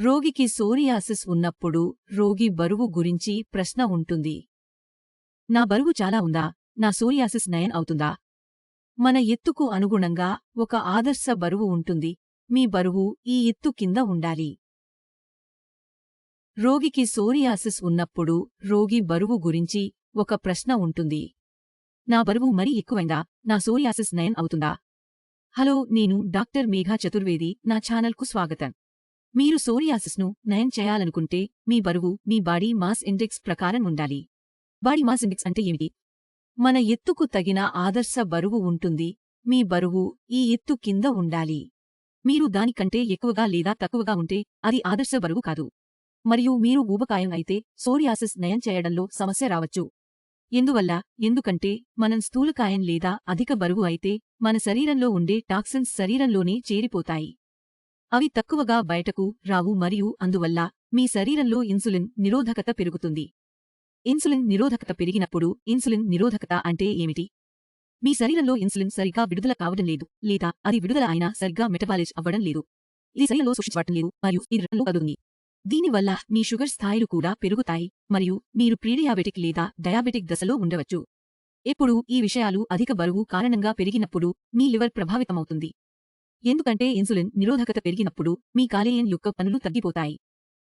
రోగికి సోరియాసిస్ ఉన్నప్పుడు రోగి బరువు గురించి ప్రశ్న ఉంటుంది. నా బరువు చాలా ఉందా? నా సోరియాసిస్ నయం అవుతుందా? మన ఎత్తుకు అనుగుణంగా ఒక ఆదర్శ బరువు ఉంటుంది. మీ బరువు ఈ ఎత్తు కింద ఉండాలి. రోగికి సోరియాసిస్ ఉన్నప్పుడు రోగి బరువు గురించి ఒక ప్రశ్న ఉంటుంది. నా బరువు మరీ ఎక్కువైందా? నా సోరియాసిస్ నయం అవుతుందా? హలో నేను డాక్టర్ మేఘా చతుర్వేది నా ఛానల్కు స్వాగతం. మీరు సోరియాసిస్ను నయం చేయాలనుకుంటే మీ బరువు మీ బాడీ మాస్ ఇండెక్స్ ప్రకారం ఉండాలి. బాడీ మాస్ ఇండెక్స్ అంటే ఏమిటి? మన ఎత్తుకు తగిన ఆదర్శ బరువు ఉంటుంది. మీ బరువు ఈ ఎత్తు కింద ఉండాలి. మీరు దానికంటే ఎక్కువగా లేదా తక్కువగా ఉంటే అది ఆదర్శ బరువు కాదు. మరియు మీరు ఊబకాయం అయితే సోరియాసిస్ నయం చేయడంలో సమస్య రావచ్చు. ఎందువల్ల? ఎందుకంటే మనం స్థూలకాయం లేదా అధిక బరువు అయితే మన శరీరంలో ఉండే టాక్సిన్స్ శరీరంలోనే చేరిపోతాయి. అవి తక్కువగా బయటకు రావు మరియు అందువల్ల మీ శరీరంలో ఇన్సులిన్ నిరోధకత పెరుగుతుంది. ఇన్సులిన్ నిరోధకత పెరిగినప్పుడు ఇన్సులిన్ నిరోధకత అంటే ఏమిటి? మీ శరీరంలో ఇన్సులిన్ సరిగా విడుదల కావడం లేదు లేదా అది విడుదల అయినా సరిగ్గా మెటబాలిజ్ అవ్వడం లేదు. ఇది శరీరంలో సూచించబడటం లేదు మరియు ఇది రక్తంలో కదులుతుంది. దీనివల్ల మీ షుగర్ స్థాయిలు కూడా పెరుగుతాయి మరియు మీరు ప్రీడియాబెటిక్ లేదా డయాబెటిక్ దశలో ఉండవచ్చు. ఎప్పుడు ఈ విషయాలు అధిక బరువు కారణంగా పెరిగినప్పుడు మీ లివర్ ప్రభావితమవుతుంది. ఎందుకంటే ఇన్సులిన్ నిరోధకత పెరిగినప్పుడు మీ కాలేయం యొక్క పనులు తగ్గిపోతాయి.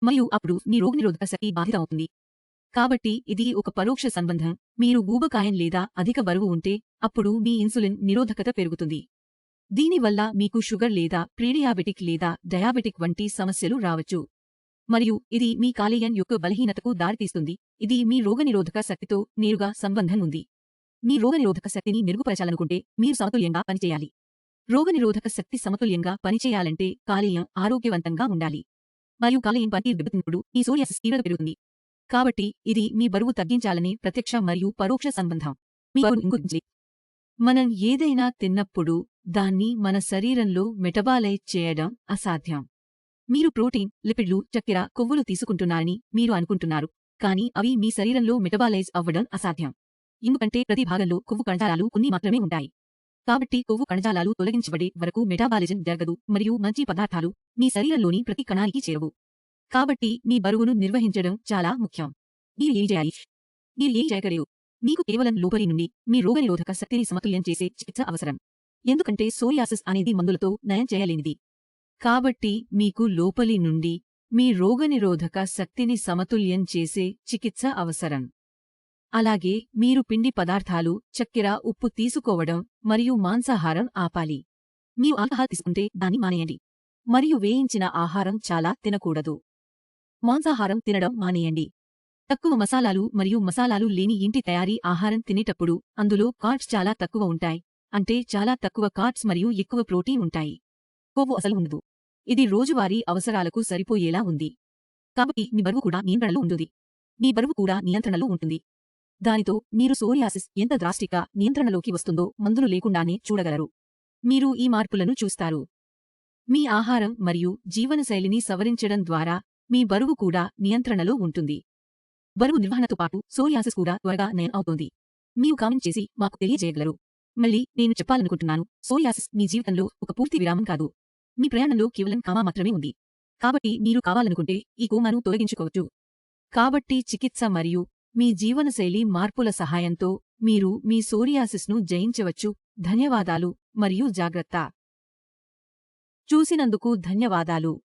మరియు అప్పుడు మీ రోగనిరోధక శక్తి బాధిత అవుతుంది. కాబట్టి ఇది ఒక పరోక్ష సంబంధం. మీరు గూబకాయం లేదా అధిక బరువు ఉంటే అప్పుడు మీ ఇన్సులిన్ నిరోధకత పెరుగుతుంది. దీనివల్ల మీకు షుగర్ లేదా ప్రీడియాబెటిక్ లేదా డయాబెటిక్ వంటి సమస్యలు రావచ్చు. మరియు ఇది మీ కాలేయం యొక్క బలహీనతకు దారితీస్తుంది. ఇది మీ రోగనిరోధక శక్తితో నేరుగా సంబంధం ఉంది. మీ రోగనిరోధక శక్తిని మెరుగుపరచాలనుకుంటే మీరు సమతుల్యంగా పనిచేయాలి. రోగనిరోధక శక్తి సమతుల్యంగా పనిచేయాలంటే కాలేయం ఆరోగ్యవంతంగా ఉండాలి. మరియు కాలేయం పనితీరు దెబ్బతిన్నప్పుడు మీ సోరియాసిస్ తీవ్రత పెరుగుతుంది. కాబట్టి ఇది మీ బరువు తగ్గించాలనే ప్రత్యక్ష మరియు పరోక్ష సంబంధం. మీ బరువును మనం ఏదైనా తిన్నప్పుడు దాన్ని మన శరీరంలో మెటబాలైజ్ చేయడం అసాధ్యం. మీరు ప్రోటీన్ లిపిడ్లు చక్కెర కొవ్వులు తీసుకుంటున్నారని మీరు అనుకుంటున్నారు. కానీ అవి మీ శరీరంలో మెటబాలైజ్ అవ్వడం అసాధ్యం. ఎందుకంటే ప్రతి భాగంలో కొవ్వు కణజాలాలు కొన్ని మాత్రమే ఉంటాయి. కాబట్టి కొవ్వు కణజాలాలు తొలగించబడే వరకు మెటాబాలిజం జరగదు మరియు మంచి పదార్థాలు మీ శరీరంలోని ప్రతి కణానికి చేరవు. కాబట్టి మీ బరువును నిర్వహించడం చాలా ముఖ్యం. మీరు ఏం చేయాలి? మీరు ఏం చేయగలరు? మీకు కేవలం లోపలి నుండి మీ రోగనిరోధక శక్తిని సమతుల్యం చేసే చికిత్స అవసరం. ఎందుకంటే సోరియాసిస్ అనేది మందులతో నయం చేయలేనిది. కాబట్టి మీకు లోపలి నుండి మీ రోగనిరోధక శక్తిని సమతుల్యం చేసే చికిత్స అవసరం. అలాగే మీరు పిండి పదార్థాలు చక్కెర ఉప్పు తీసుకోవడం మరియు మాంసాహారం ఆపాలి. మీరు ఆల్కహాల్ తీసుకుంటే దాన్ని మానేయండి. మరియు వేయించిన ఆహారం చాలా తినకూడదు. మాంసాహారం తినడం మానేయండి. తక్కువ మసాలాలు మరియు మసాలాలు లేని ఇంటి తయారీ ఆహారం తినేటప్పుడు అందులో కార్డ్స్ చాలా తక్కువ ఉంటాయి. అంటే చాలా తక్కువ కార్డ్స్ మరియు ఎక్కువ ప్రోటీన్ ఉంటాయి. కొవ్వు అసలు ఉండదు. ఇది రోజువారీ అవసరాలకు సరిపోయేలా ఉంది. కాబట్టి మీ బరువు కూడా నియంత్రణలో ఉంటుంది. మీ బరువు కూడా నియంత్రణలో ఉంటుంది. దానితో మీరు సోరియాసిస్ ఎంత ద్రాష్టిక నియంత్రణలోకి వస్తుందో మందులు లేకుండానే చూడగలరు. మీరు ఈ మార్పులను చూస్తారు. మీ ఆహారం మరియు జీవనశైలిని సవరించడం ద్వారా మీ బరువు కూడా నియంత్రణలో ఉంటుంది. బరువు నిర్వహణతో పాటు సోరియాసిస్ కూడా త్వరగా నయం అవుతోంది. మీరు కామెంట్ చేసి మాకు తెలియజేయగలరు. మళ్ళీ నేను చెప్పాలనుకుంటున్నాను సోరియాసిస్ మీ జీవితంలో ఒక పూర్తి విరామం కాదు. మీ ప్రయాణంలో కేవలం కామా మాత్రమే ఉంది. కాబట్టి మీరు కావాలనుకుంటే ఈ కోమాను తొలగించుకోవచ్చు. కాబట్టి చికిత్స మరియు మీ జీవనశైలి మార్పుల సహాయంతో మీరు మీ సోరియాసిస్ను జయించవచ్చు. ధన్యవాదాలు మరియు జాగ్రత్త. చూసినందుకు ధన్యవాదాలు.